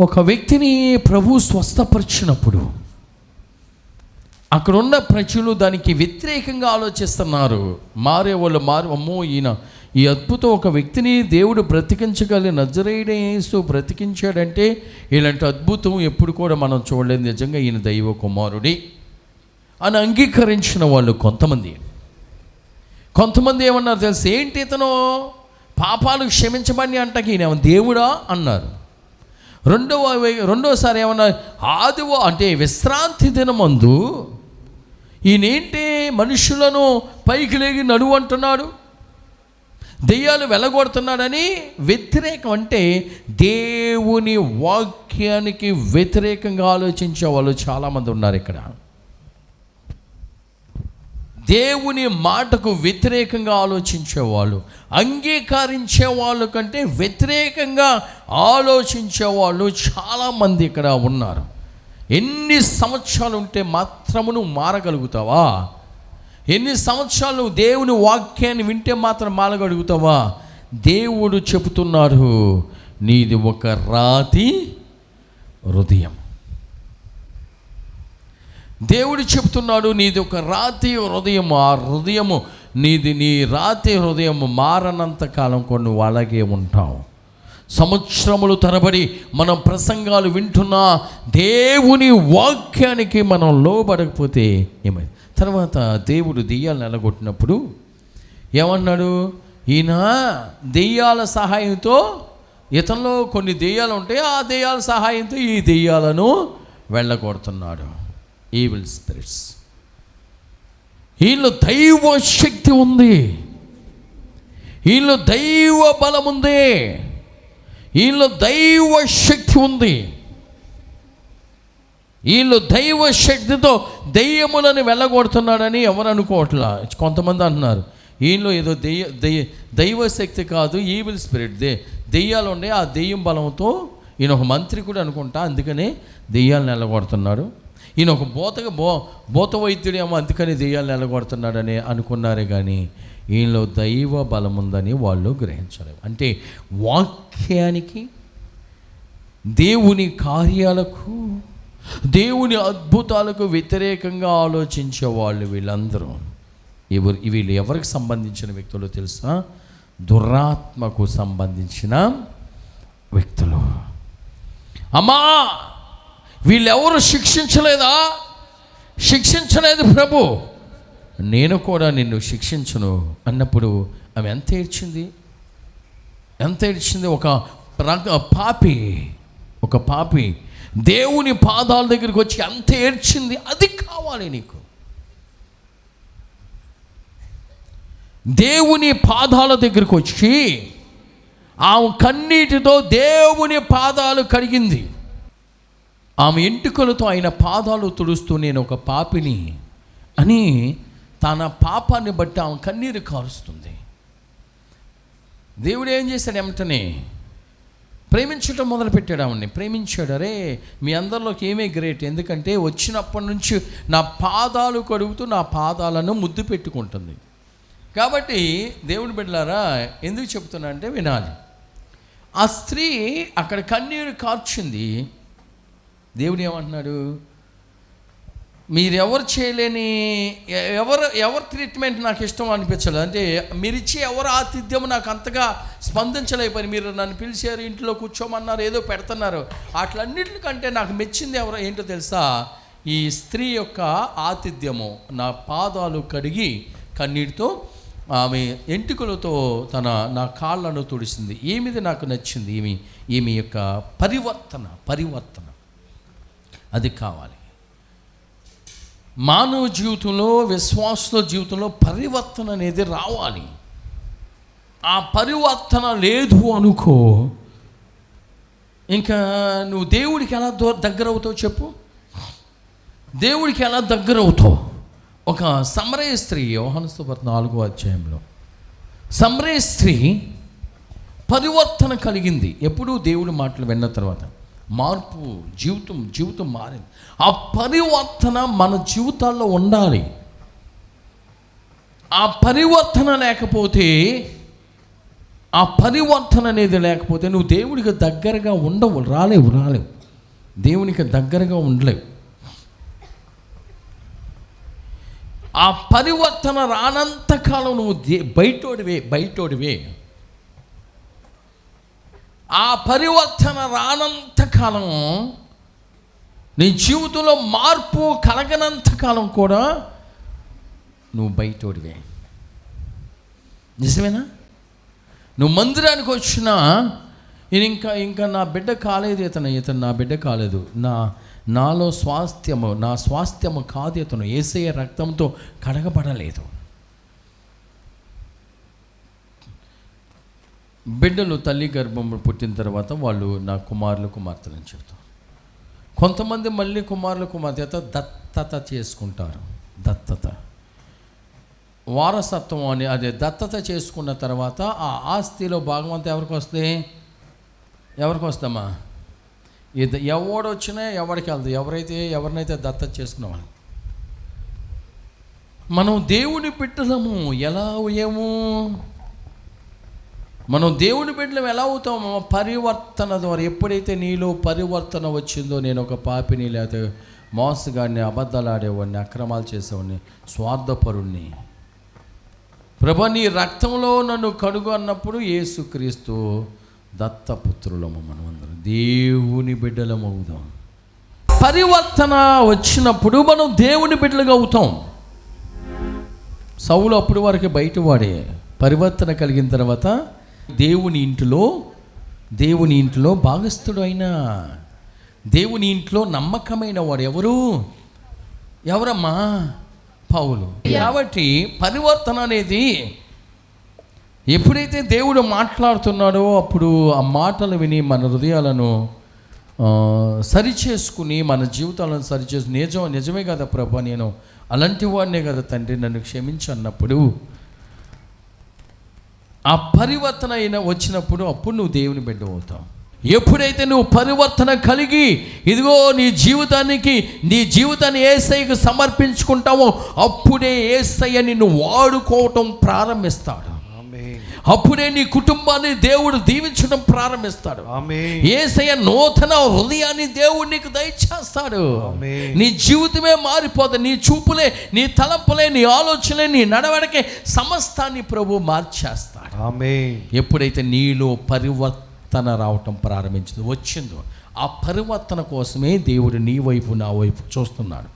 ఒక వ్యక్తిని ప్రభు స్వస్థపరిచినప్పుడు అక్కడున్న ప్రజలు దానికి వ్యతిరేకంగా ఆలోచిస్తున్నారు. మారే వాళ్ళు మారు అమ్మో ఈయన ఈ అద్భుతం ఒక వ్యక్తిని దేవుడు బ్రతికించగలి నజరేడేసు బ్రతికించాడంటే ఇలాంటి అద్భుతం ఎప్పుడు కూడా మనం చూడలేదు. నిజంగా ఈయన దైవ కుమారుడి అని అంగీకరించిన వాళ్ళు కొంతమంది. కొంతమంది ఏమన్నారు తెలుసు? ఏంటి ఇతను? పాపాలు క్షమించమని అంటకి ఈయన దేవుడా? అన్నారు. రెండవ వే- రెండోసారి ఏమన్నా ఆదివో అంటే విశ్రాంతి దినమందు ఈయనేంటి మనుషులను పైకి లేగి నడువు అంటున్నాడు? దెయ్యాలు వెలగొడుతున్నాడని వ్యతిరేకం అంటే దేవుని వాక్యానికి వ్యతిరేకంగా ఆలోచించే వాళ్ళు చాలామంది ఉన్నారు ఇక్కడ. దేవుని మాటకు వ్యతిరేకంగా ఆలోచించేవాళ్ళు అంగీకరించే వాళ్ళు కంటే వ్యతిరేకంగా ఆలోచించే వాళ్ళు చాలామంది ఇక్కడ ఉన్నారు. ఎన్ని సంవత్సరాలు ఉంటే మాత్రము నువ్వు మారగలుగుతావా? ఎన్ని సంవత్సరాలు నువ్వు దేవుని వాక్యాన్ని వింటే మాత్రం మారగలుగుతావా? దేవుడు చెబుతున్నారు నీది ఒక రాతి హృదయం. దేవుడు చెప్తున్నాడు నీది ఒక రాతి హృదయం ఆ హృదయము నీది నీ రాతి హృదయం మారనంత కాలం కొన్ని అలాగే ఉంటావు. సంవత్సరములు తరబడి మనం ప్రసంగాలు వింటున్నా దేవుని వాక్యానికి మనం లోబడకపోతే ఏమైంది? తర్వాత దేవుడు దెయ్యాలు నెలగొట్టినప్పుడు ఏమన్నాడు? ఈయన దెయ్యాల సహాయంతో ఇతనిలో కొన్ని దెయ్యాలు ఉంటాయి ఆ దెయ్యాల సహాయంతో ఈ దెయ్యాలను వెళ్ళగొడుతున్నాడు. ఈవిల్ స్పిరిట్స్ వీళ్ళు దైవ శక్తి ఉంది. వీళ్ళు దైవ బలం ఉంది. వీళ్ళు దైవ శక్తి ఉంది. వీళ్ళు దైవ శక్తితో దెయ్యములను వెళ్ళగొడుతున్నాడని ఎవరు అనుకోవట్లా? కొంతమంది అంటున్నారు. వీళ్ళు ఏదో దెయ్య దెయ్య దైవ శక్తి కాదు ఈవిల్ స్పిరిట్ దే దెయ్యాలు ఉండే ఆ దెయ్యం బలంతో ఈయన ఒక మంత్రి కూడా అనుకుంటా అందుకనే దెయ్యాలను వెళ్ళగొడుతున్నాడు. ఈయన ఒక బోతగా బో బోత వైద్యుడేమో అందుకని దెయ్యాలు నిలగొడుతున్నాడని అనుకున్నారే కానీ ఈయనలో దైవ బలం ఉందని వాళ్ళు గ్రహించలేరు అంటే వాక్యానికి దేవుని కార్యాలకు దేవుని అద్భుతాలకు వ్యతిరేకంగా ఆలోచించే వాళ్ళు వీళ్ళందరూ. ఎవరు వీళ్ళు ఎవరికి సంబంధించిన వ్యక్తులు తెలుసా? దురాత్మకు సంబంధించిన వ్యక్తులు. అమ్మా! వీళ్ళెవరు శిక్షించలేదా? శిక్షించలేదు ప్రభు. నేను కూడా నిన్ను శిక్షించను అన్నప్పుడు ఆమె ఎంత ఏడ్చింది? ఎంత ఏడ్చింది? ఒక పాపి ఒక పాపి దేవుని పాదాల దగ్గరికి వచ్చి ఎంత ఏడ్చింది? అది కావాలి నీకు. దేవుని పాదాల దగ్గరికి వచ్చి ఆమె కన్నీటితో దేవుని పాదాలు కడిగింది ఆమె ఎంటుకలతో ఆయన పాదాలు తుడుస్తూ నేను ఒక పాపిని అని తన పాపాన్ని బట్టి ఆమె కన్నీరు కారుస్తుంది. దేవుడు ఏం చేశాడు వెంటనే? ప్రేమించటం మొదలుపెట్టాడు ఆమెని. ప్రేమించాడు అరే మీ అందరిలోకి ఏమే గ్రేట్? ఎందుకంటే వచ్చినప్పటి నుంచి నా పాదాలు కడుగుతూ నా పాదాలను ముద్దు పెట్టుకుంటుంది. కాబట్టి దేవుని బిడ్డలారా ఎందుకు చెప్తున్నా అంటే వినాలి. ఆ స్త్రీ అక్కడ కన్నీరు కార్చింది దేవుడు ఏమంటున్నాడు? మీరెవరు చేయలేని ఎవరు ఎవరు ట్రీట్మెంట్ నాకు ఇష్టం అనిపించలేదు. అంటే మీరు ఇచ్చే ఎవరు ఆతిథ్యం నాకు అంతగా స్పందించలేకపోయింది మీరు నన్ను పిలిచారు ఇంట్లో కూర్చోమన్నారు ఏదో పెడుతున్నారు. అట్లన్నిటికంటే నాకు మెచ్చింది ఎవరో ఏంటో తెలుసా? ఈ స్త్రీ యొక్క ఆతిథ్యము. నా పాదాలు కడిగి కన్నీటితో ఆమె ఎంటుకలతో తన నా కాళ్ళను తుడిసింది. ఏమిది నాకు నచ్చింది? ఈమె ఈమె యొక్క పరివర్తన పరివర్తన. అది కావాలి. మానవ జీవితంలో విశ్వాసుల జీవితంలో పరివర్తన అనేది రావాలి. ఆ పరివర్తన లేదు అనుకో ఇంకా నువ్వు దేవుడికి ఎలా దూ దగ్గర అవుతావు చెప్పు? దేవుడికి ఎలా దగ్గర అవుతావు ఒక సమరయ స్త్రీ యోహాను నాలుగో అధ్యాయంలో. సమరయ స్త్రీ పరివర్తన కలిగింది. ఎప్పుడూ దేవుడి మాటలు విన్న తర్వాత. మార్పు జీవితం జీవితం మారింది. ఆ పరివర్తన మన జీవితాల్లో ఉండాలి. ఆ పరివర్తన లేకపోతే ఆ పరివర్తన అనేది లేకపోతే నువ్వు దేవుడికి దగ్గరగా ఉండవు రాలేవు రాలేవు. దేవునికి దగ్గరగా ఉండలేవు. ఆ పరివర్తన రానంతకాలం నువ్వు దే బయటోడివే బయటోడివే. ఆ పరివర్తన రానంత కాలం నీ జీవితంలో మార్పు కలగనంత కాలం కూడా నువ్వు బయటోడివే. నిజమేనా? నువ్వు మందిరానికి వచ్చినా నేను ఇంకా ఇంకా నా బిడ్డ కాలేదు ఇతను ఇతను నా బిడ్డ కాలేదు. నా నాలో స్వాస్థ్యము నా స్వాస్థ్యము కాదు ఇతను. ఏసయ్య రక్తంతో కడగబడలేదు. బిడ్డలు తల్లి గర్భం పుట్టిన తర్వాత వాళ్ళు నా కుమారులు కుమార్తెలని చెప్తారు కొంతమంది మళ్ళీ కుమారులు కుమార్తెత దత్తత చేసుకుంటారు. దత్తత. వారసత్వం అని అదే దత్తత చేసుకున్న తర్వాత ఆ ఆస్తిలో భాగం అంతా ఎవరికి వస్తే? ఎవరికి వస్తామా? ఇది ఎవడు వచ్చినా ఎవరికి వెళ్తుంది ఎవరైతే ఎవరినైతే దత్తత చేసుకున్నామా మనం దేవుని బిడ్డలము. ఎలా ఏమో మనం దేవుని బిడ్డలం ఎలా అవుతామో పరివర్తన ద్వారా ఎప్పుడైతే నీలో పరివర్తన వచ్చిందో నేను ఒక పాపిని లేకపోతే మోసగాడిని అబద్ధాలాడేవాడిని అక్రమాలు చేసేవాడిని స్వార్థపరుణ్ణి. ప్రభ నీ రక్తంలో నన్ను కడుగు అన్నప్పుడు యేసుక్రీస్తు దత్తపుత్రులము మనమందరం. దేవుని బిడ్డలము అవుదాం. పరివర్తన వచ్చినప్పుడు మనం దేవుని బిడ్డలుగా అవుతాం. సౌలు అప్పుడు వరకు బయటవాడే. పరివర్తన కలిగిన తర్వాత దేవుని ఇంటిలో దేవుని ఇంటిలో భాగస్థుడు అయినా దేవుని ఇంట్లో నమ్మకమైన వాడు ఎవరు ఎవరమ్మా? పౌలు. కాబట్టి పరివర్తన అనేది ఎప్పుడైతే దేవుడు మాట్లాడుతున్నాడో అప్పుడు ఆ మాటలు విని మన హృదయాలను సరిచేసుకుని మన జీవితాలను సరిచేసు నిజం నిజమే కదా ప్రభా నేను అలాంటి వాడినే కదా తండ్రి నన్ను క్షమించి అన్నప్పుడు ఆ పరివర్తన అయిన వచ్చినప్పుడు అప్పుడు నువ్వు దేవుని బిడ్డ అవుతావు. ఎప్పుడైతే నువ్వు పరివర్తన కలిగి ఇదిగో నీ జీవితానికి నీ జీవితాన్ని ఏసైకి సమర్పించుకుంటావో అప్పుడే ఏసయ్య నిన్ను వాడుకోవటం ప్రారంభిస్తాడు. అప్పుడే నీ కుటుంబాన్ని దేవుడు దీవించడం ప్రారంభిస్తాడు. ఏసయ్య నూతన హృదయాన్ని దేవుడు నీకు దయచేస్తాడు. నీ జీవితమే మారిపోతుంది నీ చూపులే నీ తలంపులే నీ ఆలోచనలే నీ నడవడికే సమస్తాన్ని ప్రభు మార్చేస్తాడు. ఎప్పుడైతే నీలో పరివర్తన రావటం ప్రారంభించిందో వచ్చిందో ఆ పరివర్తన కోసమే దేవుడు నీ వైపు నా వైపు చూస్తున్నాడు.